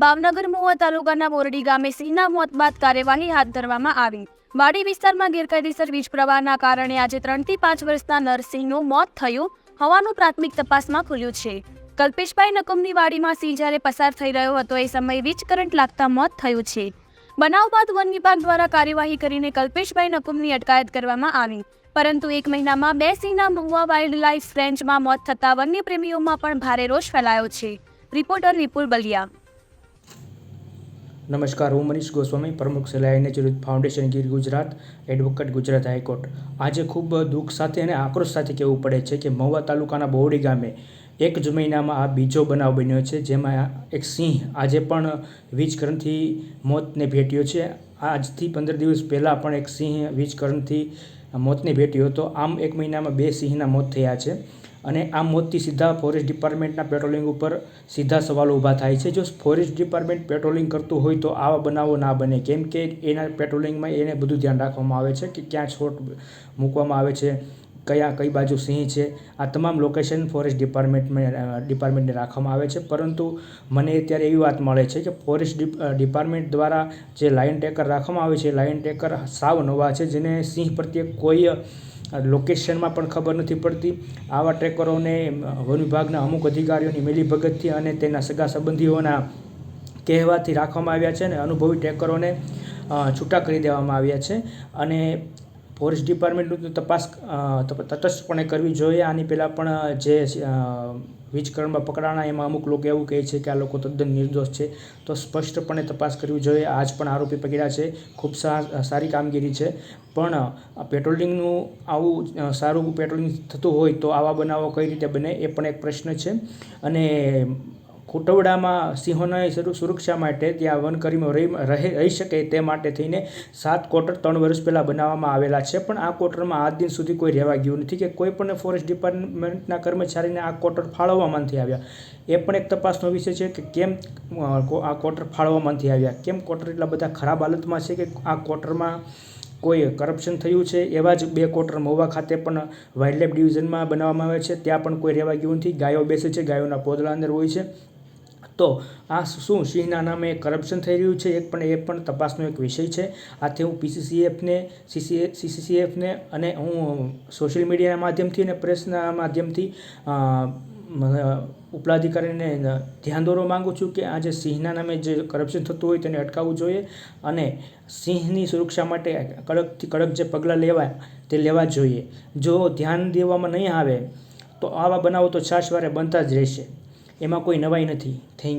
ભાવનગર મુવા તાલુકાના બોરડી ગામે સિંહના મોત બાદ કાર્યવાહી હાથ ધરવામાં આવી. વાડી વિસ્તારમાં ગેરકાયદેસર વીજ પ્રવાહના કારણે આજે ત્રણથી પાંચ વર્ષના નરસિંહનું મોત થયું હોવાનું પ્રાથમિક તપાસમાં ખુલ્યું છે. કલ્પેશભાઈ નકમની વાડીમાં સિંહ જ્યારે પસાર થઈ રહ્યો હતો, એ સમયે વીજ કરંટ લાગતા મોત થયું છે. બનાવ બાદ વન વિભાગ દ્વારા કાર્યવાહી કરીને કલ્પેશભાઈ નકુમની અટકાયત કરવામાં આવી. પરંતુ એક મહિનામાં બે સિંહના મહુવા વાઇલ્ડ લાઇફ રેન્જમાં મોત થતાં વન્યપ્રેમીઓમાં પણ ભારે રોષ ફેલાયો છે. રિપોર્ટર વિપુલ બલિયા. નમસ્કાર, હું મનીષ ગોસ્વામી, પ્રમુખ સલાહ નેચરયુદ્ધ foundation Gir Gujarat, advocate Gujarat high court. આજે ખૂબ દુઃખ સાથે અને આક્રોશ સાથે કહેવું પડે છે કે મહુવા તાલુકાના બહોળી ગામે એક જ મહિનામાં આ બીજો બનાવ બન્યો છે, જેમાં એક સિંહ આજે પણ વીજ કરંટથી મોતને ભેટ્યો છે. આજથી પંદર દિવસ પહેલાં પણ એક સિંહ વીજ કરંટથી મોતને ભેટ્યો હતો. આમ એક મહિનામાં બે સિંહના મોત થયા છે. અને આ મોતથી સીધા ફોરેસ્ટ ડિપાર્ટમેન્ટના પેટ્રોલિંગ ઉપર સીધા સવાલો ઊભા થાય છે. જો ફોરેસ્ટ ડિપાર્ટમેન્ટ પેટ્રોલિંગ કરતું હોય તો આવા બનાવો ના બને. કેમ કે એના પેટ્રોલિંગમાં એને બધું ધ્યાન રાખવામાં આવે છે કે ક્યાં છોટ મૂકવામાં આવે છે, કયા, કઈ બાજુ સિંહ છે. આ તમામ લોકેશન ફોરેસ્ટ ડિપાર્ટમેન્ટમાં ડિપાર્ટમેન્ટને રાખવામાં આવે છે. પરંતુ મને અત્યારે એવી વાત મળે છે કે ફોરેસ્ટ ડિપ- ડિપાર્ટમેન્ટ દ્વારા જે લાયન ટેકર રાખવામાં આવે છે લાયન ટેકર સાવ નવા છે, જેને સિંહ પ્રત્યે કોઈ લોકેશનમાં પણ ખબર નથી પડતી. આવા ટ્રેકરોને વન વિભાગના અમુક અધિકારીઓની મિલીભગતથી અને તેના સગા સંબંધીઓના કહેવાથી રાખવામાં આવ્યા છે અને અનુભવી ટ્રેકરોને છૂટા કરી દેવામાં આવ્યા છે. અને ફોરેસ્ટ ડિપાર્ટમેન્ટનું તપાસ તટસ્થપણે કરવી જોઈએ. આની પહેલાં પણ જે વીજકરણમાં પકડાણા, એમાં અમુક લોકો એવું કહે છે કે આ લોકો તદ્દન નિર્દોષ છે. તો સ્પષ્ટપણે તપાસ કરવી જોઈએ. આજ પણ આરોપી પકડ્યા છે. ખૂબ સારી કામગીરી છે. પણ પેટ્રોલિંગનું આવું સારું પેટ્રોલિંગ થતું હોય તો આવા બનાવો કઈ રીતે બને એ પણ એક પ્રશ્ન છે. અને ખોટવડામાં સિંહોના સુરક્ષા માટે ત્યાં વનકર્મીઓ રહી, રહે, રહી શકે તે માટે થઈને સાત ક્વાર્ટર ત્રણ વર્ષ પહેલાં બનાવવામાં આવેલા છે. પણ આ ક્વાર્ટરમાં આજ દિન સુધી કોઈ રહેવા ગયું નથી કે કોઈ પણ ફોરેસ્ટ ડિપાર્ટમેન્ટના કર્મચારીને આ કોટર ફાળવવામાં નથી આવ્યા. એ પણ એક તપાસનો વિષય છે કે કેમ આ ક્વાર્ટર ફાળવવામાં નથી આવ્યા. કેમ ક્વાર્ટર એટલા બધા ખરાબ હાલતમાં છે કે આ ક્વોટરમાં કોઈ કરપ્શન થયું છે? એવા જ બે ક્વાર્ટર મહુવા ખાતે પણ વાઇલ્ડલાઇફ ડિવિઝનમાં બનાવવામાં આવે છે. ત્યાં પણ કોઈ રહેવા ગયું નથી. ગાયો બેસે છે. ગાયોના પોદળા અંદર હોય છે. તો આ શું સિંહના નામે કરપ્શન થઈ રહ્યું છે? એક પણ એ પણ તપાસનો એક વિષય છે. આથી હું પીસીસીએફને સીસી સીસીસીએફને અને હું સોશિયલ મીડિયાના માધ્યમથી અને પ્રેસના માધ્યમથી ઉપલા અધિકારીને ધ્યાન દોરવા માગું છું કે આ જે સિંહના નામે જે કરપ્શન થતું હોય તેને અટકાવવું જોઈએ અને સિંહની સુરક્ષા માટે કડકથી કડક જે પગલાં લેવાય તે લેવા જોઈએ. જો ધ્યાન દેવામાં નહીં આવે, તો આવા બનાવો તો છાશવારે બનતા જ રહેશે. એમાં કોઈ નવાઈ નથી. થેન્ક